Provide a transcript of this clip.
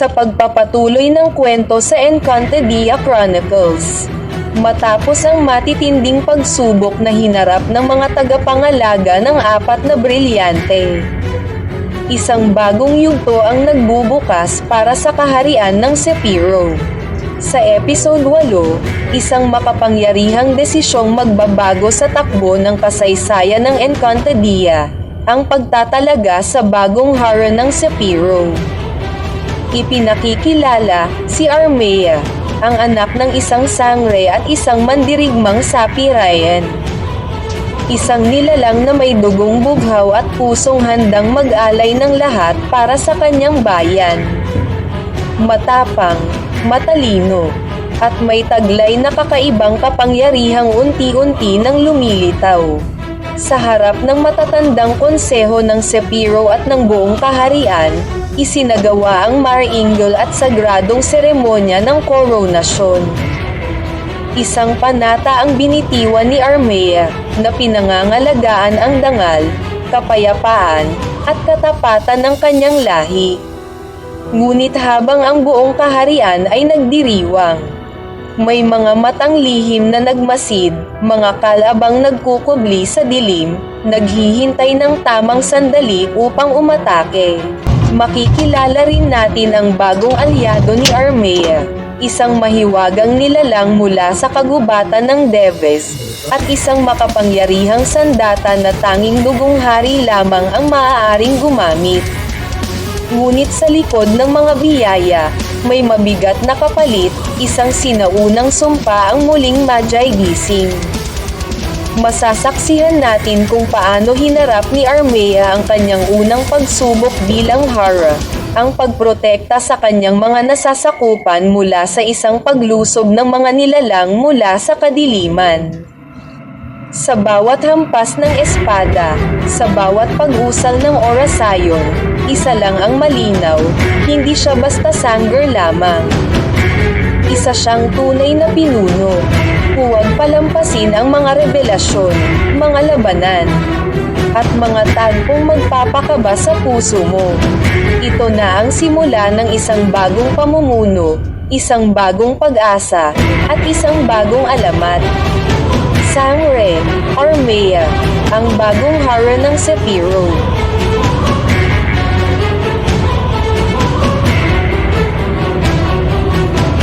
sa pagpapatuloy ng kwento sa Encantadia Chronicles. Matapos ang matitinding pagsubok na hinarap ng mga tagapangalaga ng apat na brilyante. Isang bagong yugto ang nagbubukas para sa kaharian ng Sepiro. Sa episode 8, isang makapangyarihang desisyong magbabago sa takbo ng kasaysayan ng Encantadia, ang pagtatalaga sa bagong hara ng Sepiro. Ipinakikilala si Armea, ang anak ng isang sangre at isang mandirigmang sapi Ryan. Isang nilalang na may dugong bughaw at pusong handang mag-alay ng lahat para sa kanyang bayan. Matapang, matalino, at may taglay na kakaibang kapangyarihang unti-unti nang lumilitaw. Sa harap ng matatandang konseho ng Sepiro at ng buong kaharian, isinagawa ang maringal at sagradong seremonya ng koronasyon. Isang panata ang binitiwan ni Armea na pinangangalagaan ang dangal, kapayapaan, at katapatan ng kanyang lahi. Ngunit habang ang buong kaharian ay nagdiriwang, may mga matang lihim na nagmasid, mga kalabang nagkukubli sa dilim, naghihintay ng tamang sandali upang umatake. Makikilala rin natin ang bagong alyado ni Armea, isang mahiwagang nilalang mula sa kagubatan ng Deves, at isang makapangyarihang sandata na tanging dugong hari lamang ang maaaring gumamit. Ngunit sa likod ng mga biyaya, may mabigat na kapalit, isang sinaunang sumpa ang muling Magi gising. Masasaksihan natin kung paano hinarap ni Armea ang kanyang unang pagsubok bilang Hara, ang pagprotekta sa kanyang mga nasasakupan mula sa isang paglusob ng mga nilalang mula sa kadiliman. Sa bawat hampas ng espada, sa bawat pag-usal ng orasayon, isa lang ang malinaw, hindi siya basta sanger lamang. Isa siyang tunay na pinuno. Huwag palampasin ang mga revelasyon, mga labanan, at mga tagpong magpapakaba sa puso mo. Ito na ang simula ng isang bagong pamumuno, isang bagong pag-asa, at isang bagong alamat. Sangre, Armea, ang bagong hara ng Sepiro.